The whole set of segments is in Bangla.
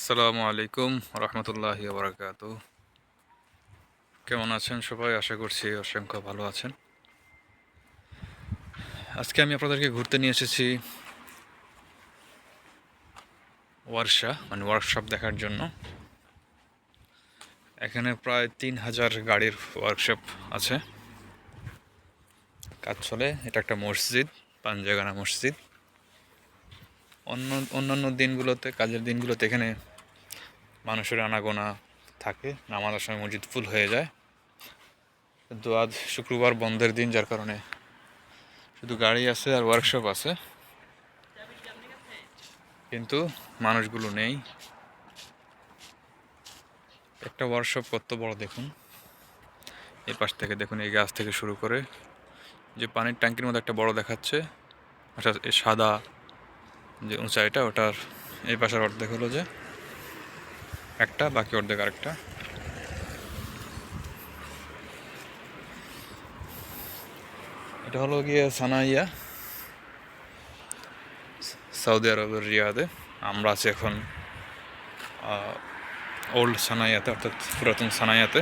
আসসালামু আলাইকুম রহমতুল্লাহি বারাকাতু কেমন আছেন সবাই? আশা করছি অসংখ্য ভালো আছেন। আজকে আমি আপনাদেরকে ঘুরতে নিয়ে এসেছি ওয়ার্কশা মানে ওয়ার্কশপ দেখার জন্য। এখানে প্রায় তিন হাজার গাড়ির ওয়ার্কশপ আছে। কাজ চলে। এটা একটা মসজিদ, পাঞ্জাগানা মসজিদ। অন্য অন্যান্য দিনগুলোতে, কাজের দিনগুলোতে এখানে মানুষের আনাগোনা থাকে, নামাজের সময় মসজিদ ফুল হয়ে যায়। কিন্তু আজ শুক্রবার বন্ধের দিন, যার কারণে শুধু গাড়ি আছে আর ওয়ার্কশপ আছে। কিন্তু মানুষগুলো নেই। একটা ওয়ার্কশপ কত বড় দেখুন। এই পাশ থেকে দেখুন, এই গাছ থেকে শুরু করে যে পানির ট্যাঙ্কির মধ্যে একটা বড় দেখাচ্ছে। অর্থাৎ এই সাদা যে উঁচাইটা ওটার এই পাশের অর্ধেক হলো যে একটা, বাকি অর্ধেক আরেকটা। এটা হলো গিয়ে সানাইয়া সৌদি আরবের রিয়াদে। আমরা আছি এখন ওল্ড সানাইয়াতে, অর্থাৎ পুরাতন সানাইয়াতে।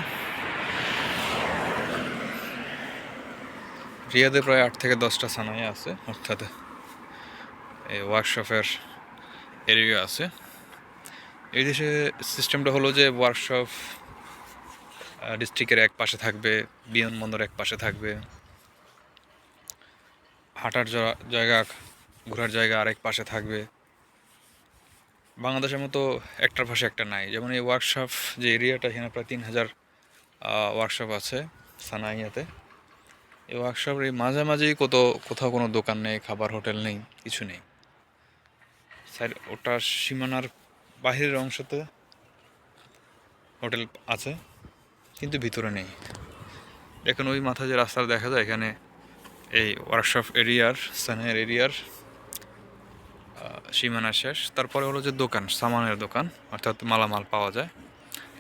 রিয়াদে প্রায় আট থেকে দশটা সানাইয়া আছে, অর্থাৎ এই ওয়ার্কশপের এরিয়া আছে। এই দেশে সিস্টেমটা হলো যে ওয়ার্কশপ ডিস্ট্রিক্টের এক পাশে থাকবে, বিমানবন্দর এক পাশে থাকবে। হাঁটার জায়গা, ঘোরার জায়গা আরেক পাশে থাকবে। বাংলাদেশের মতো একটার পাশে একটা নাই। যেমন এই ওয়ার্কশপ যে এরিয়াটা এখানে প্রায় তিন হাজার ওয়ার্কশপ আছে সানাইয়াতে। এই ওয়ার্কশপের এই মাঝামাঝি কত, কোথাও কোনো দোকান নেই, খাবার, হোটেল নেই, কিছু নেই। স্যার ওটা সীমানার বাহিরের অংশতে হোটেল আছে, কিন্তু ভিতরে নেই। এখন ওই মাথা যে রাস্তাটা দেখা যায়, এখানে এই ওয়ার্কশপ এরিয়ার সানের এরিয়ার সীমানা শেষ। তারপরে হলো যে দোকান, সামানের দোকান, অর্থাৎ মালামাল পাওয়া যায়।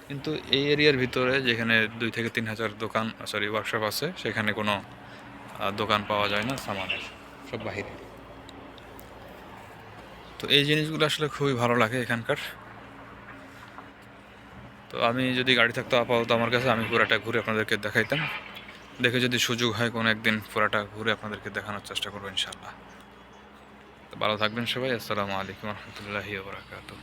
কিন্তু এই এরিয়ার ভিতরে যেখানে দুই থেকে তিন হাজার দোকান সরি ওয়ার্কশপ আছে, সেখানে কোনো দোকান পাওয়া যায় না, সামানের, সব বাহিরে তো এই জিনিসগুলো আসলে খুবই ভালো লাগে এখানকার। তো আমি যদি গাড়ি থাকতো, আপাতত আমার কাছে আমি পুরাটা ঘুরে আপনাদেরকে দেখাইতাম। দেখে যদি সুযোগ হয় কোনো একদিন পুরাটা ঘুরে আপনাদেরকে দেখানোর চেষ্টা করব ইনশাল্লাহ তো ভালো থাকবেন সবাই, আসসালামু আলাইকুম রহমতুল্লাহি বরাকাতু